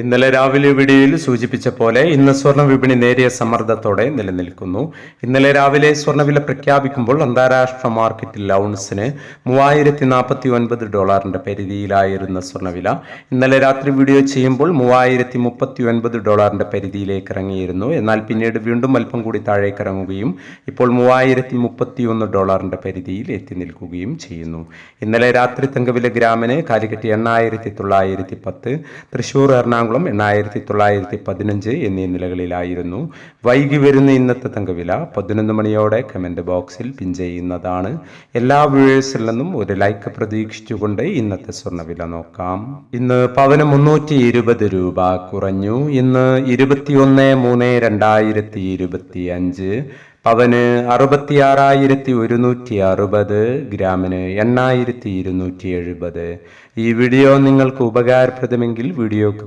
ഇന്നലെ രാവിലെ വീഡിയോയിൽ സൂചിപ്പിച്ച പോലെ ഇന്ന് സ്വർണ വിപണി നേരിയ സമ്മർദ്ദത്തോടെ നിലനിൽക്കുന്നു. ഇന്നലെ രാവിലെ സ്വർണവില പ്രഖ്യാപിക്കുമ്പോൾ അന്താരാഷ്ട്ര മാർക്കറ്റിൽ ഔൺസിന് മൂവായിരത്തി നാൽപ്പത്തി ഒൻപത് ഡോളറിന്റെ പരിധിയിലായിരുന്ന സ്വർണവില. ഇന്നലെ രാത്രി വീഡിയോ ചെയ്യുമ്പോൾ മൂവായിരത്തി മുപ്പത്തി ഒൻപത് ഡോളറിന്റെ പരിധിയിലേക്ക് ഇറങ്ങിയിരുന്നു. എന്നാൽ പിന്നീട് വീണ്ടും അല്പം കൂടി താഴേക്ക് ഇറങ്ങുകയും ഇപ്പോൾ മൂവായിരത്തി മുപ്പത്തി ഒന്ന് ഡോളറിന്റെ പരിധിയിൽ എത്തി നിൽക്കുകയും ചെയ്യുന്നു. ഇന്നലെ രാത്രി തങ്കവില ഗ്രാമിന് കാലിക്കറ്റ് എണ്ണായിരത്തി തൊള്ളായിരത്തി പത്ത് തൃശൂർ എറണാകുളം എണ്ണായിരത്തി തൊള്ളായിരത്തി പതിനഞ്ച് എന്നീ നിലകളിലായിരുന്നു. വൈകി വരുന്ന ഇന്നത്തെ തങ്കവില പതിനൊന്ന് മണിയോടെ കമന്റ് ബോക്സിൽ പിൻ ചെയ്യുന്നതാണ്. എല്ലാ വ്യൂവേഴ്സിൽ നിന്നും ഒരു ലൈക്ക് പ്രതീക്ഷിച്ചുകൊണ്ട് ഇന്നത്തെ സ്വർണവില നോക്കാം. ഇന്ന് പവന് മുന്നൂറ്റി ഇരുപത് രൂപ കുറഞ്ഞു. ഇന്ന് ഇരുപത്തിയൊന്ന് മൂന്ന് രണ്ടായിരത്തി ഇരുപത്തി അഞ്ച് പവന് അറുപത്തിയാറായിരത്തി ഒരുന്നൂറ്റി അറുപത് ഗ്രാമിന് എണ്ണായിരത്തി ഇരുന്നൂറ്റി എഴുപത് ഈ വീഡിയോ നിങ്ങൾക്ക് ഉപകാരപ്രദമെങ്കിൽ വീഡിയോക്ക്